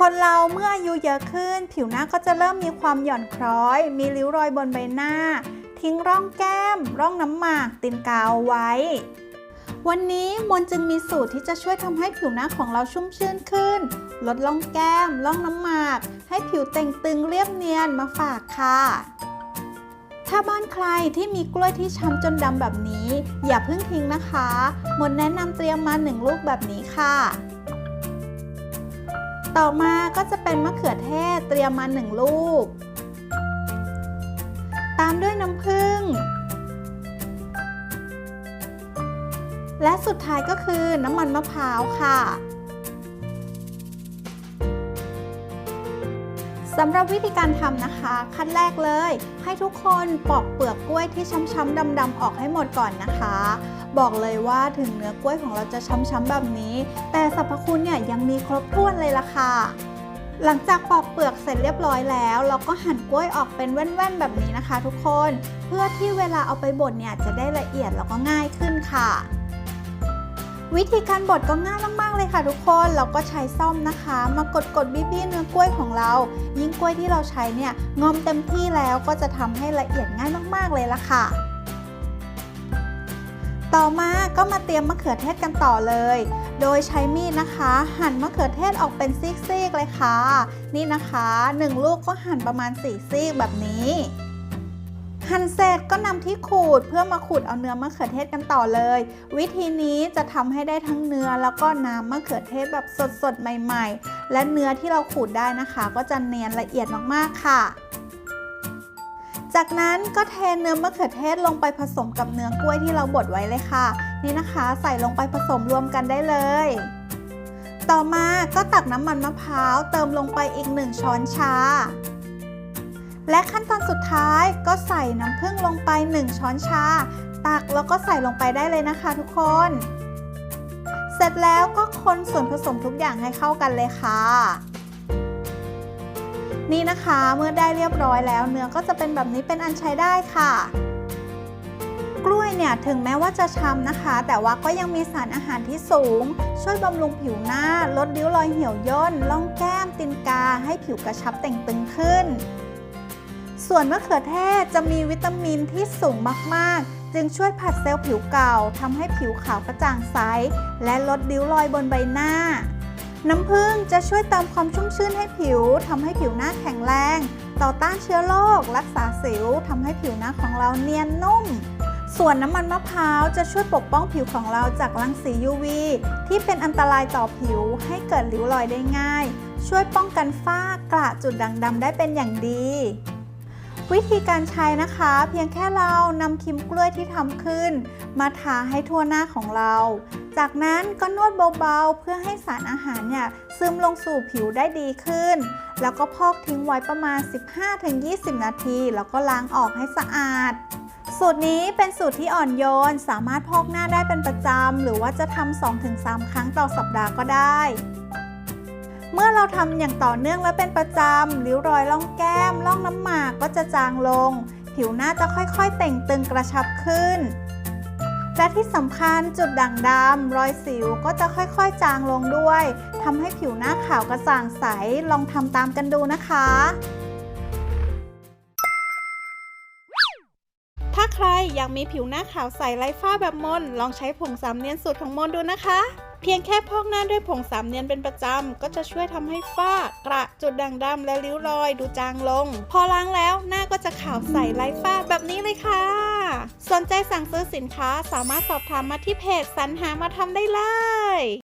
คนเราเมื่ออายุเยอะขึ้น ผิวหน้าก็จะเริ่มมีความหย่อนคล้อย มีริ้วรอยบนใบหน้า ทิ้งร่องแก้ม ร่องน้ำหมากตีนกาวไว้ วันนี้มนจึงมีสูตรที่จะช่วยทำให้ผิวหน้าของเราชุ่มชื่นขึ้น ลดร่องแก้ม ร่องน้ำหมาก ให้ผิวเต่งตึงเรียบเนียนมาฝากค่ะถ้าบ้านใครที่มีกล้วยที่ช้ำจนดำแบบนี้ อย่าเพิ่งทิ้งนะคะ มนแนะนำเตรียมมาหนึ่งลูกแบบนี้ค่ะ ต่อมาก็จะเป็นมะเขือเทศเตรียมมาหนึ่งลูก ตามด้วยน้ำผึ้ง และสุดท้ายก็คือน้ำมันมะพร้าวค่ะสำหรับวิธีการทำนะคะ ขั้นแรกเลย ให้ทุกคนปอกเปลือกกล้วยที่ช้ำๆดำๆออกให้หมดก่อนนะคะ บอกเลยว่าถึงเนื้อกล้วยของเราจะช้ำๆแบบนี้ แต่สรรพคุณเนี่ยยังมีครบถ้วนเลยล่ะค่ะ หลังจากปอกเปลือกเสร็จเรียบร้อยแล้ว เราก็หั่นกล้วยออกเป็นแว่นๆ แบบนี้นะคะ ทุกคน เพื่อที่เวลาเอาไปบดเนี่ยจะได้ละเอียดแล้วก็ง่ายขึ้นค่ะวิธีการบดก็ง่ายมากๆเลยค่ะทุกคน เราก็ใช้ซ่อมนะคะ มากดกดๆบี้ๆเนื้อกล้วยของเรา ยิ่งกล้วยที่เราใช้เนี่ยงอมเต็มที่แล้วก็จะทำให้ละเอียดง่ายมากๆเลยละค่ะ ต่อมาก็มาเตรียมมะเขือเทศกันต่อเลย โดยใช้มีดนะคะ หั่นมะเขือเทศออกเป็นซีกๆเลยค่ะ นี่นะคะ 1 ลูกก็หั่นประมาณ4ซีกแบบนี้ หั่นเสร็จก็นำที่ขูดเพื่อมาขูดเอาเนื้อมะเขือเทศกันต่อเลย วิธีนี้จะทำให้ได้ทั้งเนื้อแล้วก็น้ำมะเขือเทศแบบสดๆใหม่ ๆ และเนื้อที่เราขูดได้นะคะ ก็จะเนียนละเอียดมากๆค่ะ จากนั้นก็เทเนื้อมะเขือเทศลงไปผสมกับเนื้อกล้วยที่เราบดไว้เลยค่ะ นี่นะคะใส่ลงไปผสมรวมกันได้เลย ต่อมาก็ตักน้ำมันมะพร้าวเติมลงไปอีก 1 ช้อนชา และขั้นตอนสุดท้ายก็ใส่น้ำผึ้งลงไป 1 ช้อนชา ตักแล้วก็ใส่ลงไปได้เลยนะคะทุกคน เสร็จแล้วก็คนส่วนผสมทุกอย่างให้เข้ากันเลยค่ะ นี่นะคะเมื่อได้เรียบร้อยแล้วเนื้อก็จะเป็นแบบนี้เป็นอันใช้ได้ค่ะ กล้วยเนี่ยถึงแม้ว่าจะช้ำนะคะ แต่ว่าก็ยังมีสารอาหารที่สูง ช่วยบำรุงผิวหน้า ลดริ้วรอยเหี่ยวย่นล่องแก้มตินกาให้ผิวกระชับเต่งตึงขึ้น ส่วนมะเขือเทศจะมีวิตามินที่สูงมากๆ จึงช่วยผัดเซลล์ผิวเก่าทำให้ผิวขาวกระจ่างใส และลดริ้วรอยบนใบหน้า น้ำผึ้งจะช่วยเติมความชุ่มชื่นให้ผิวทำให้ผิวหน้าแข็งแรง ต่อต้านเชื้อโรครักษาสิวทำให้ผิวหน้าของเราเนียนนุ่ม ส่วนน้ำมันมะพร้าวจะช่วยปกป้องผิวของเราจากรังสี UV ที่เป็นอันตรายต่อผิวให้เกิดริ้วรอยได้ง่าย ช่วยป้องกันฝ้ากระจุดด่างดำได้เป็นอย่างดีวิธีการใช้นะคะ เพียงแค่เรานำครีมกล้วยที่ทำขึ้น มาทาให้ทั่วหน้าของเรา จากนั้นก็นวดเบาๆ เพื่อให้สารอาหารเนี่ยซึมลงสู่ผิวได้ดีขึ้น แล้วก็พอกทิ้งไว้ประมาณ 15-20 นาที แล้วก็ล้างออกให้สะอาด สูตรนี้เป็นสูตรที่อ่อนโยน สามารถพอกหน้าได้เป็นประจำ หรือว่าจะทำ 2-3 ครั้งต่อสัปดาห์ก็ได้เมื่อเราทำอย่างต่อเนื่องและเป็นประจำริ้วรอยล่องแก้มล่องน้ำหมากก็จะจางลง ผิวหน้าจะค่อยๆ เต่งตึงกระชับขึ้น และที่สำคัญจุดด่างดำรอยสิวก็จะค่อยๆจางลงด้วยทำให้ผิวหน้าขาวกระจ่างใสลองทำตามกันดูนะคะ ถ้าใครอยากมีผิวหน้าขาวใสไร้ฝ้าแบบมนลองใช้ผงสามเนียนสูตรของมนดูนะคะ เพียงแค่พอกหน้าด้วยผงสามเนียนเป็นประจำ ก็จะช่วยทำให้ฝ้ากระจุดด่างดำและริ้วรอยดูจางลง พอล้างแล้วหน้าก็จะขาวใสไร้ฝ้าแบบนี้เลยค่ะ สนใจสั่งซื้อสินค้าสามารถสอบถามมาที่เพจสรรหามาทำได้เลย